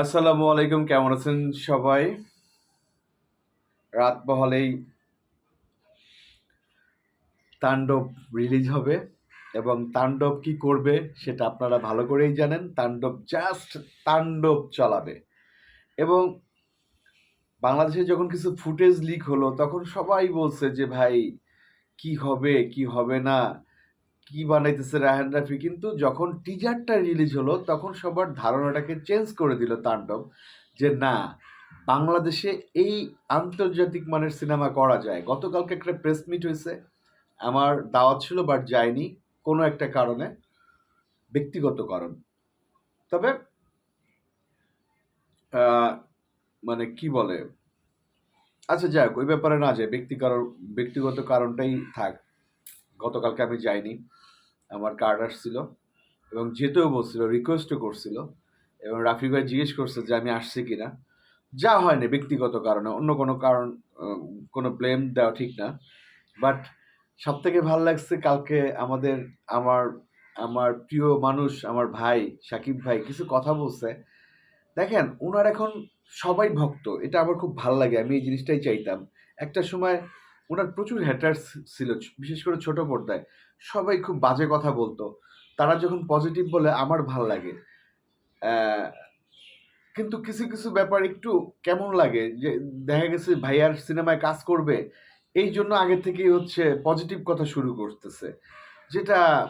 আসসালামু আলাইকুম, কেমন আছেন সবাই? রাত বহলেই তাণ্ডব রিলিজ হবে এবং তাণ্ডব কি করবে সেটা আপনারা ভালো করেই জানেন। তাণ্ডব জাস্ট তাণ্ডব চালাবে। এবং বাংলাদেশে যখন কিছু ফুটেজ লিক হলো, তখন সবাই বলছে যে, ভাই, কি হবে কি হবে না? কি বানাইতেছে রায়হান রাফি, কিন্তু যখন টিজারটা রিলিজ হলো, তখন সবার ধারণাটাকে চেঞ্জ করে দিল তাণ্ডব, যে না, বাংলাদেশে এই আন্তর্জাতিক মানের সিনেমা করা যায়। গতকালকে একটা প্রেস মিট হয়েছে, আমার দাওয়াত ছিল বাট যায়নি কোনো একটা কারণে, ব্যক্তিগত কারণ। তবে মানে কি বলে? আচ্ছা যাক ওই ব্যাপারে না যায় ব্যক্তি কারণ, ব্যক্তিগত কারণটাই থাক। গতকালকে আমি যাইনি। আমার কার্ড আসছিল এবং যেতেও বলছিল রিকোয়েস্টও করছিল এবং রাফি ভাই জিজ্ঞেস করছে যে আমি আসছি কি না যা হয়নি ব্যক্তিগত কারণে, অন্য কোনো কারণ কোনো ব্লেম দেওয়া ঠিক না। বাট সব থেকে ভালো লাগছে কালকে আমাদের, আমার আমার প্রিয় মানুষ, আমার ভাই, সাকিব ভাই কিছু কথা বলছে। দেখেন ওনার এখন সবাই ভক্ত, এটা আমার খুব ভালো লাগে, আমি এই জিনিসটাই চাইতাম। একটা সময় ওনার প্রচুর হ্যাটার্স ছিল, বিশেষ করে ছোট পর্দায়। সবাই খুব বাজে কথা বলতো। তারা যখন পজিটিভ বলে, আমার ভালো লাগে। কিন্তু কিছু কিছু ব্যাপার একটু কেমন লাগে যে, দেখা গেছে ভাইয়ার সিনেমায় কাজ করবে, এই জন্য আগে থেকেই হচ্ছে পজিটিভ কথা শুরু করতেছে। যেটা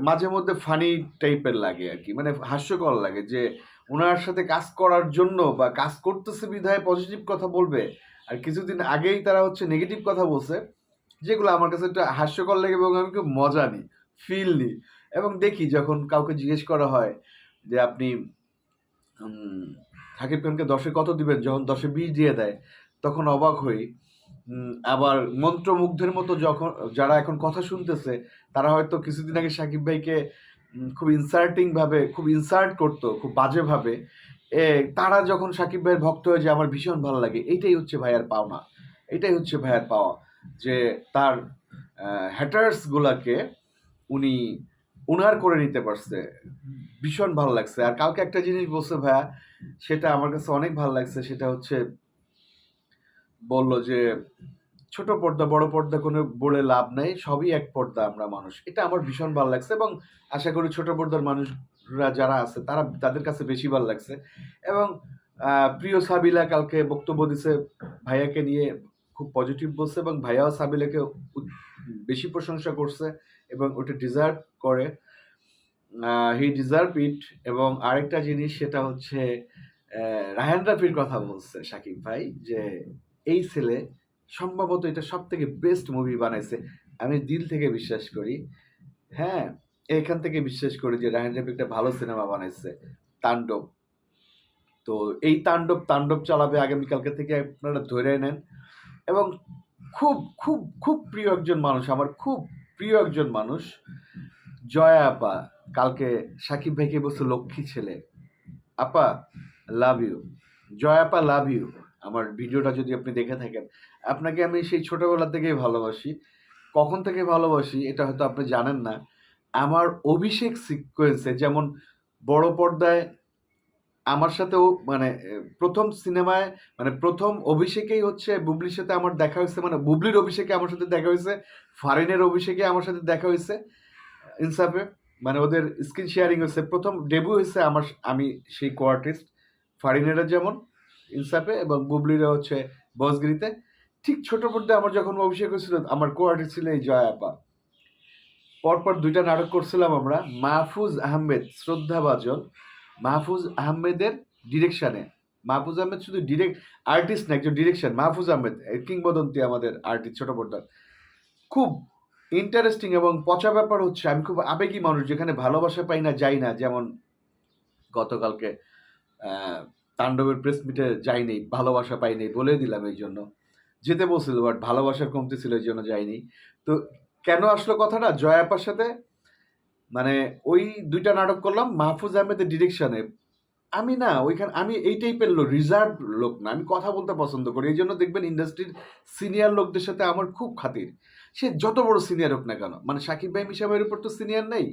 মাঝে মধ্যে ফানি টাইপের লাগে আর কি। মানে হাস্যকর লাগে যে, ওনার সাথে কাজ করার জন্য বা কাজ করতেছে বিধায় পজিটিভ কথা বলবে আর কিছুদিন আগেই তারা হচ্ছে নেগেটিভ কথা বলছে, যেগুলো আমার কাছে একটা হাস্যকর লাগে এবং আমি খুব মজা নিই ফিল নিই। এবং দেখি যখন কাউকে জিজ্ঞেস করা হয় যে আপনি সাকিব খানকে দশে কত দিবেন? যখন দশে বিশ দিয়ে দেয়, তখন অবাক হই। আবার মন্ত্রমুগ্ধের মতো যখন, যারা এখন কথা শুনতেছে, তারা হয়তো কিছুদিন আগে সাকিব ভাইকে খুব ইনসার্টিং ভাবে, খুব ইনসার্ট করতো, খুব বাজেভাবে। এ, তারা যখন সাকিব ভাইয়ের ভক্ত হয়ে যায়, আমার ভীষণ ভালো লাগে। এইটাই হচ্ছে ভাইয়ার পাওনা। এটাই হচ্ছে ভাইয়ার পাওয়া যে তার হ্যাটার্স গুলাকে উনি উনার করে নিতে পারছে। ভীষণ ভালো লাগছে। আর কালকে একটা জিনিস বলছে ভাইয়া, সেটা আমার কাছে অনেক ভালো লাগছে, সেটা হচ্ছে বলল যে ছোট পর্দা, বড় পর্দা কোনো বলে লাভ নাই, সবই এক পর্দা আমরা মানুষ। এটা আমার ভীষণ ভালো লাগছে এবং আশা করি ছোট পর্দার মানুষরা যারা আছে, তারা তাদের কাছে বেশি ভালো লাগছে। এবং প্রিয় সাবিলা কালকে বক্তব্য দিছে ভাইয়াকে নিয়ে, খুব পজিটিভ বলছে এবং ভাইয়াও সাবিলাকে বেশি প্রশংসা করছে এবং ওটা ডিজার্ভ করে। হি ডিজার্ভ ইট এবং আরেকটা জিনিস সেটা হচ্ছে রায়হান রাফির কথা বলছে সাকিব ভাই যে, এই ছেলে সম্ভবত এটা সব থেকে বেস্ট মুভি বানাইছে। আমি দিল থেকে বিশ্বাস করি। হ্যাঁ এখান থেকে বিশ্বাস করি যে রায়হান রাফি একটা ভালো সিনেমা বানাইছে, তাণ্ডব। তো এই তাণ্ডব তাণ্ডব চালাবে আগামীকালকে থেকে আপনারা ধরে নেন। এবং খুব খুব খুব প্রিয় একজন মানুষ, আমার খুব প্রিয় একজন মানুষ, জয়া আপা, কালকে সাকিব ভাইকে বলছে, লক্ষ্মী ছেলে, আপা লাভ ইউ জয়া আপা লাভ ইউ আমার ভিডিওটা যদি আপনি দেখে থাকেন, আপনাকে আমি সেই ছোটবেলা থেকেই ভালোবাসি। কখন থেকে ভালোবাসি এটা হয়তো আপনি জানেন না। আমার অভিষেক সিকোয়েন্সে যেমন বড় পর্দায় আমার সাথেও মানে প্রথম সিনেমায় মানে প্রথম অভিষেকেই হচ্ছে বুবলির সাথে আমার দেখা হয়েছে মানে বুবলির অভিষেকে আমার সাথে দেখা হয়েছে, ফারিনের অভিষেকে আমার সাথে দেখা হয়েছে, ইনসাফে। মানে ওদের স্ক্রিন শেয়ারিং হয়েছে। প্রথম ডেবু হয়েছে আমার, আমি সেই কোয়ার্টিস্ট ফারিনেরা যেমন। ইনসাফে এবং বুবলিরা হচ্ছে বসগিরিতে। ঠিক ছোট পর্দায় আমার যখন অভিষেক হয়েছিল, আমার কোয়ার্টিস্ট ছিল এই জয়া আপা। পরপর দুইটা নাটক করছিলাম আমরা, মাহফুজ আহমেদ শ্রদ্ধাভাজন, মাহফুজ আহমেদের ডিরেকশানে মাহফুজ আহমেদ শুধু ডিরেক্ট আর্টিস্ট না, একজন ডিরেকশন মাহফুজ আহমেদ কিংবদন্তি আমাদের আর্টিস্ট ছোট পর্দার। খুব ইন্টারেস্টিং এবং পচা ব্যাপার হচ্ছে, আমি খুব আবেগী মানুষ, যেখানে ভালোবাসা পাই না, যাই না, যেমন গতকালকে তাণ্ডবের প্রেস মিটে যাইনি ভালোবাসা পাইনি বলে দিলাম এই জন্য যেতে বলছিল বাট ভালোবাসার কমতি ছিল এই জন্য যাইনি। তো কেন আসলো কথাটা? জয়াপার সাথে মানে ওই দুইটা নাটক করলাম, মাহফুজ আহমেদের ডিরেকশনে আমি না, ওইখানে, আমি এই টাইপের লোক রিজার্ভ লোক না, আমি কথা বলতে পছন্দ করি। এই জন্য দেখবেন ইন্ডাস্ট্রির সিনিয়র লোকদের সাথে আমার খুব খাতির। সে যত বড় সিনিয়র হোক না কেন মানে সাকিব ভাই মিশাবের উপর তো সিনিয়র নেই,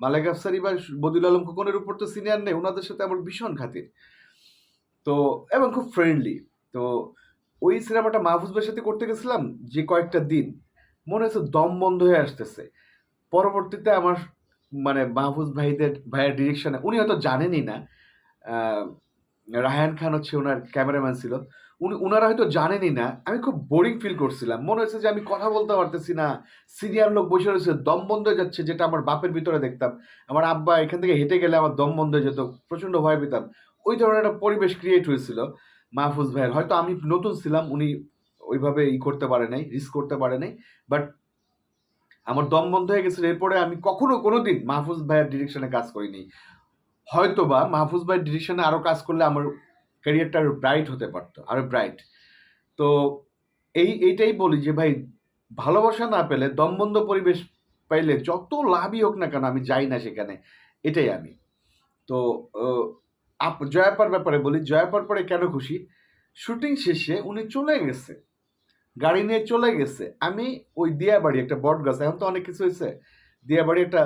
মালেক আফসারি বা বদিউল আলম খোকনের উপর তো সিনিয়র নেই, ওনাদের সাথে আমার ভীষণ খাতির। তো এবং খুব ফ্রেন্ডলি তো ওই সিনেমাটা মাহফুজ ভাইয়ের সাথে করতে গেছিলাম যে কয়েকটা দিন। মনে হচ্ছে দম বন্ধ হয়ে আসতেছে। পরবর্তীতে আমার মানে মাহফুজ ভাইদের ভাইয়ের ডিরেকশনে উনি হয়তো জানেনই না আহ, রায়হান খান হচ্ছে ওনার ক্যামেরাম্যান ছিল। উনি ওনারা হয়তো জানেনই না, আমি খুব বোরিং ফিল করছিলাম। মনে হচ্ছে যে আমি কথা বলতে পারতেছি না। সিনিয়র লোক বসে রয়েছে, দম বন্ধ হয়ে যাচ্ছে, যেটা আমার বাপের ভিতরে দেখতাম। আমার আব্বা এখান থেকে হেঁটে গেলে আমার দম বন্ধ হয়ে যেত, প্রচণ্ড ভয় পেতাম। ওই ধরনের একটা পরিবেশ ক্রিয়েট হয়েছিল মাহফুজ ভাইয়ের। হয়তো আমি নতুন ছিলাম, উনি ওইভাবে ই করতে পারে নাই রিস্ক করতে পারে নাই। বাট আমার দম বন্ধ হয়ে গেছিল। এরপরে আমি কখনো কোনো দিন মাহফুজ ভাইয়ের ডিরেকশনে কাজ করিনি। হয়তো বা মাহফুজ ভাইয়ের ডিরেকশনে আরও কাজ করলে আমার ক্যারিয়ারটা আরও ব্রাইট হতে পারতো আরও ব্রাইট তো এই, এইটাই বলি যে ভাই, ভালোবাসা না পেলে, দমবন্ধ পরিবেশ পাইলে যত লাভই হোক না কেন, আমি যাই না সেখানে, এটাই আমি। তো আপ জয়াপার ব্যাপারে বলি জয়াপার পরে কেন খুশি? শুটিং শেষে উনি চলে গেছে, গাড়ি নিয়ে চলে গেছে। আমি ওই দিয়াবাড়ি, একটা বট গাছ এখন তো অনেক কিছু হয়েছে, দিয়াবাড়ি একটা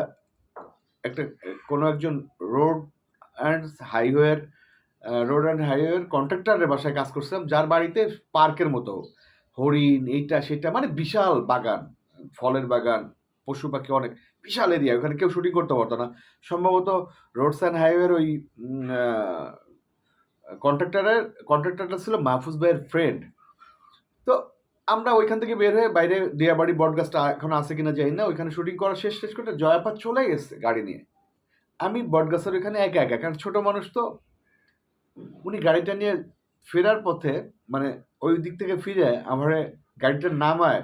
একটা, কোনো একজন রোড অ্যান্ড হাইওয়ের রোড অ্যান্ড হাইওয়ের কন্ট্রাক্টরের বাসায় কাজ করছিলাম যার বাড়িতে পার্কের মতো। হরিণ, এইটা, সেটা মানে বিশাল বাগান, ফলের বাগান, পশু পাখি অনেক, বিশাল এরিয়া ওখানে কেউ শুটিং করতে পারতো না। সম্ভবত রোডস অ্যান্ড হাইওয়ের ওই কন্ট্রাক্টরের কন্ট্রাক্টরটা ছিল মাহফুজ ভাইয়ের ফ্রেন্ড তো আমরা ওইখান থেকে বের হয়ে বাইরে দিয়াবাড়ি বটগাছটা এখন আছে কিনা জানি না, ওইখানে শুটিং করা শেষ শেষ করে জয়াপা চলে গেছে গাড়ি নিয়ে। আমি বটগাছের ওইখানে একা একা, কারণ ছোটো মানুষ তো উনি গাড়িটা নিয়ে ফেরার পথে মানে ওই দিক থেকে ফিরে আমার গাড়িটা নামায়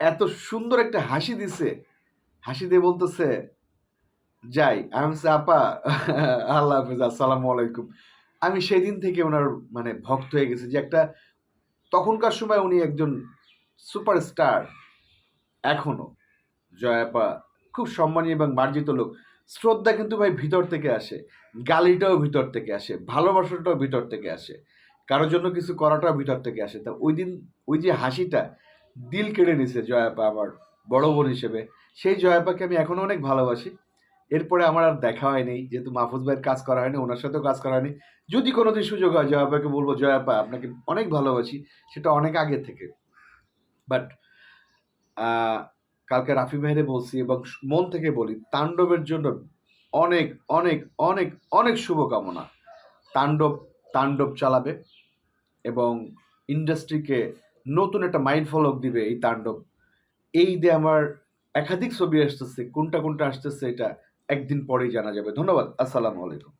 এত সুন্দর একটা হাসি দিছে। হাসি দিয়ে বলতেছে যাই আমি বলছি, আপা আল্লাহ হাফিজ আসসালামু আলাইকুম। আমি সেদিন থেকে ওনার মানে ভক্ত হয়ে গেছি যে একটা তখনকার সময় উনি একজন সুপারস্টার এখনও। জয়াপা খুব সম্মানী এবং মার্জিত লোক। শ্রদ্ধা কিন্তু ভাই ভিতর থেকে আসে, গালিটাও ভিতর থেকে আসে, ভালোবাসাটাও ভিতর থেকে আসে, কারোর জন্য কিছু করাটাও ভিতর থেকে আসে। তা ওই দিন ওই যে হাসিটা দিল কেড়ে নিছে জয়াপা, আমার বড় বোন হিসেবে। সেই জয়াপাকে আমি এখনও অনেক ভালোবাসি। এরপরে আমার আর দেখা হয়নি, যেহেতু মাহফুজ ভাইয়ের কাজ করা হয়নি, ওনার সাথেও কাজ করা হয়নি। যদি কোনোদিন সুযোগ হয়, জয়াপাকে বলব, জয়াপা, আপনাকে অনেক ভালোবাসি, সেটা অনেক আগে থেকে। বাট কালকে রাফি ভাইরে বলছি এবং মন থেকে বলি, তাণ্ডবের জন্য অনেক অনেক অনেক অনেক শুভকামনা। তাণ্ডব তাণ্ডব চালাবে এবং ইন্ডাস্ট্রিকে নতুন একটা মাইন্ড ফলক দিবে এই তাণ্ডব। এই দিয়ে আমার একাধিক ছবি আসতেছে, কোনটা কোনটা আসতেছে এটা একদিন পরেই জানা যাবে। ধন্যবাদ, আসসালামু আলাইকুম।